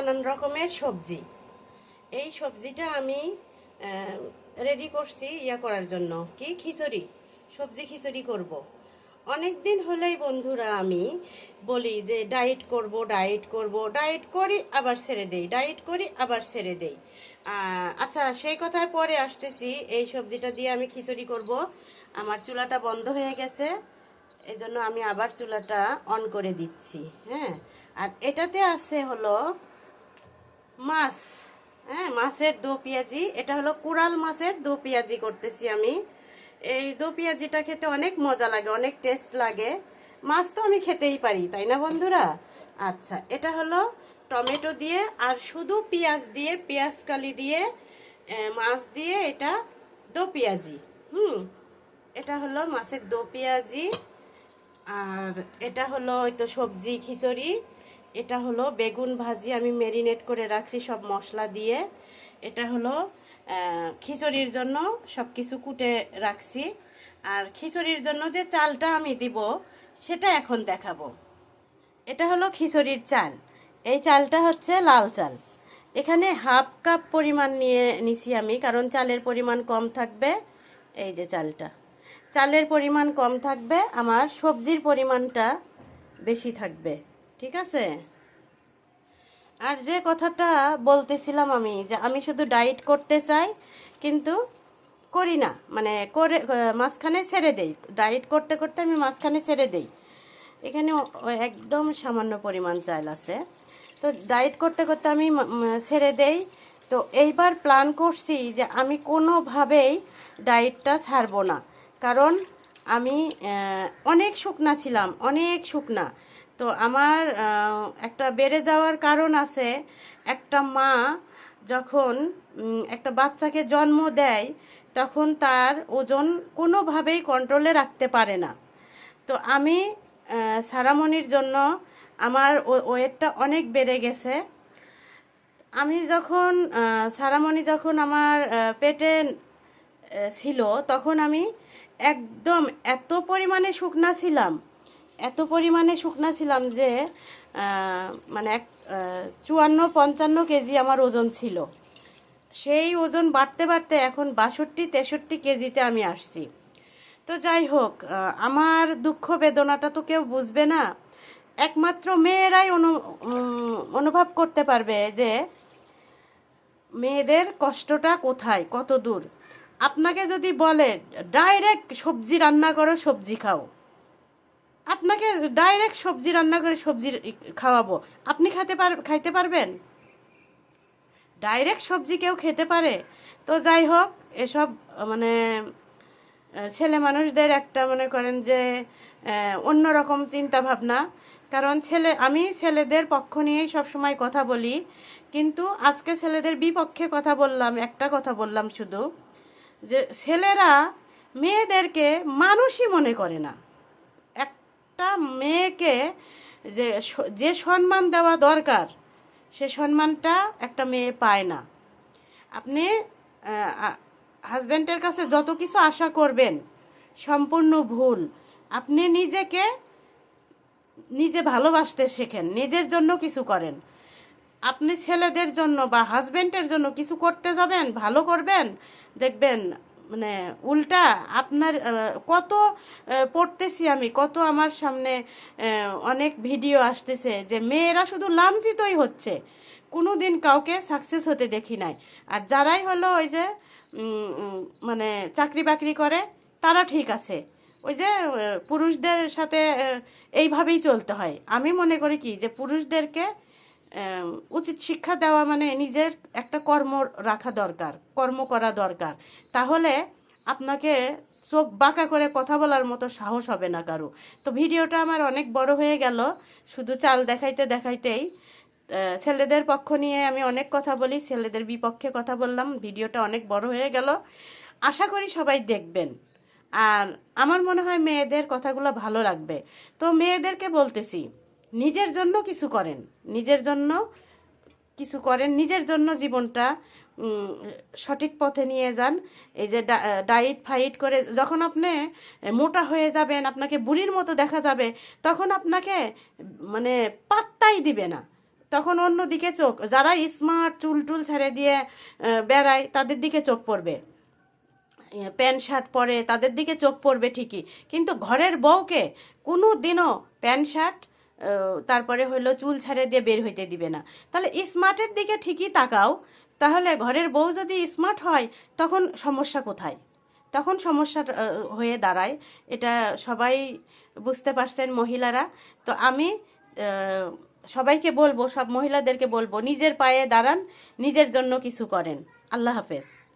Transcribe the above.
নানান রকমের সবজি। এই সবজিটা আমি রেডি করছি ইয়া করার জন্য। কি? খিচুড়ি। সবজি খিচুড়ি করব। অনেক দিন হলেই বন্ধুরা আমি বলি যে, ডায়েট করব ডায়েট করব। ডায়েট করি, আবার ছেড়ে দেই। ডায়েট করি, আবার ছেড়ে দেই। আচ্ছা সেই কথায় পরে আসতেছি। এই সবজিটা দিয়ে আমি খিচুড়ি করব। আমার চুলাটা বন্ধ হয়ে গেছে। এই জন্য আমি আবার চুলাটা অন করে দিচ্ছি। হ্যাঁ? আর এটাতে আছে হলো মাছ হ্যাঁ মাছের দো পেঁয়াজি, এটা হলো কুড়াল মাছের দো পেঁয়াজি করতেছি আমি। এই দো পেঁয়াজিটা খেতে অনেক মজা লাগে, অনেক টেস্ট লাগে। মাছ তো আমি খেতেই পারি, তাই না বন্ধুরা? আচ্ছা এটা হলো টমেটো দিয়ে আর শুধু পেঁয়াজ দিয়ে, পেঁয়াজ কালি দিয়ে মাছ দিয়ে এটা দো পেঁয়াজি, হুম। এটা হলো মাছের দো পেঁয়াজি, আর এটা হলো ওই তো সবজি, খিচুড়ি। এটা হলো বেগুন ভাজি, আমি মেরিনেট করে রাখছি সব মশলা দিয়ে। এটা হলো খিচুড়ির জন্য সব কিছু কুটে রাখছি। আর খিচুড়ির জন্য যে চালটা আমি দিব, সেটা এখন দেখাবো। এটা হলো খিচুড়ির চাল। এই চালটা হচ্ছে লাল চাল। এখানে হাফ কাপ পরিমাণ নিয়ে নিছি আমি, কারণ চালের পরিমাণ কম থাকবে। এই যে চালটা। চালের পরিমাণ কম থাকবে, আমার সবজির পরিমাণটা বেশি থাকবে। ঠিক আছে? আর যে কথাটা বলতেছিলাম আমি, যে আমি শুধু ডায়েট করতে চাই, কিন্তু করি না। মানে করে মাঝখানে ছেড়ে দেই। ডায়েট করতে করতে আমি মাঝখানে ছেড়ে দেই। এখানে একদম সামান্য পরিমাণ চাল আছে। তো ডায়েট করতে করতে আমি ছেড়ে দেই। তো এইবার প্ল্যান করছি যে আমি কোনোভাবেই ডায়েটটা ছাড়বো না। কারণ আমি অনেক শুকনা ছিলাম, অনেক শুকনা। তো আমার একটা বেড়ে যাওয়ার কারণ আছে। একটা মা যখন একটা বাচ্চাকে জন্ম দেয় তখন তার ওজন কোনোভাবেই কন্ট্রোলে রাখতে পারে না। তো আমি আহ, সারামণির জন্য আমার ওয়েটটা অনেক বেড়ে গেছে। আমি যখন সারামণি যখন আমার পেটে ছিল তখন আমি একদম এত পরিমাণে শুকনা ছিলাম। এত পরিমাণে শুকনা ছিলাম যে মানে এক চুয়ান্ন, পঞ্চান্ন কেজি আমার ওজন ছিল। সেই ওজন বাড়তে বাড়তে এখন বাষট্টি, তেষট্টি কেজিতে আমি আসছি। তো যাই হোক আমার দুঃখ বেদনাটা তো কেউ বুঝবে না। একমাত্র মেয়েরাই অনু অনুভব করতে পারবে যে, মেয়েদের কষ্টটা কোথায়, কত দূর। আপনাকে যদি বলে, ডাইরেক্ট সবজি রান্না করো, সবজি খাও। আপনাকে ডাইরেক্ট সবজি রান্না করে সবজি খাওয়াবো। আপনি খেতে পার, খাইতে পারবেন? ডাইরেক্ট সবজি কেউ খেতে পারে। তো যাই হোক, এসব মানে ছেলে মানুষদের একটা মনে করেন যে অন্যরকম চিন্তা ভাবনা। কারণ ছেলে, আমি ছেলেদের পক্ষ নিয়েই সবসময় কথা বলি। কিন্তু আজকে ছেলেদের বিপক্ষে কথা বললাম, একটা কথা বললাম শুধু। যে ছেলেরা মেয়েদেরকে মানুষই মনে করে না। একটা মেয়েকে যে যে সম্মান দেওয়া দরকার, সে সম্মানটা একটা মেয়ে পায় না। আপনি হাজব্যান্ডের কাছে যত কিছু আশা করবেন, সম্পূর্ণ ভুল। আপনি নিজেকে নিজে ভালোবাসতে শেখেন, নিজের জন্য কিছু করেন। আপনি ছেলেদের জন্য বা হাজবেন্ডের জন্য কিছু করতে যাবেন, ভালো করবেন, দেখবেন মানে উল্টা আপনার কত পড়তেছি আমি, কত আমার সামনে অনেক ভিডিও আসতেছে যে মেয়েরা শুধু লাঞ্ছিতই হচ্ছে। কোনো দিন কাউকে সাকসেস হতে দেখি নাই। আর যারাই হলো ওই যে মানে চাকরি বাকরি করে, তারা ঠিক আছে। ওই যে পুরুষদের সাথে এইভাবেই চলতে হয়। আমি মনে করি কি যে পুরুষদেরকে উচিত শিক্ষা দেওয়া মানে নিজের একটা কর্ম রাখা দরকার, কর্ম করা দরকার। তাহলে আপনাকে চোখ বাঁকা করে কথা বলার মতো সাহস হবে না কারও। তো ভিডিওটা আমার অনেক বড় হয়ে গেল, শুধু চাল দেখাইতে দেখাইতেই। ছেলেদের পক্ষ নিয়ে আমি অনেক কথা বলি, ছেলেদের বিপক্ষে কথা বললাম, ভিডিওটা অনেক বড় হয়ে গেল। আশা করি সবাই দেখবেন। আর আমার মনে হয় মেয়েদের কথাগুলো ভালো লাগবে। তো মেয়েদেরকে বলতেছি নিজের জন্য কিছু করেন। নিজের জন্য কিছু করেন। নিজের জন্য জীবনটা সঠিক পথে নিয়ে যান। এই যে ডায়েট ফাইট করে যখন আপনি মোটা হয়ে যাবেন, আপনাকে বুড়ির মতো দেখা যাবে, তখন আপনাকে মানে পাত্তাই দিবে না। তখন অন্য দিকে চোখ, যারা স্মার্ট চুল টুল ছেড়ে দিয়ে বেড়ায়, তাদের দিকে চোখ পড়বে। প্যান্ট, শার্ট পরে, তাদের দিকে চোখ পড়বে ঠিকই। কিন্তু ঘরের বউকে কোনো দিনও প্যান্ট, শার্ট তারপরে হলো চুল ছাড়ে দিয়ে বের হইতে দিবে না। তাহলে স্মার্টের দিকে ঠিকই তাকাও, তাহলে ঘরের বউ যদি স্মার্ট হয়, তখন সমস্যা কোথায়? তখন সমস্যা হয়ে দাঁড়ায়। এটা সবাই বুঝতে পারছেন মহিলারা। তো আমি সবাইকে বলব, সব মহিলাদেরকে বলব, নিজের পায়ে দাঁড়ান, নিজের জন্য কিছু করেন। আল্লাহ হাফেজ।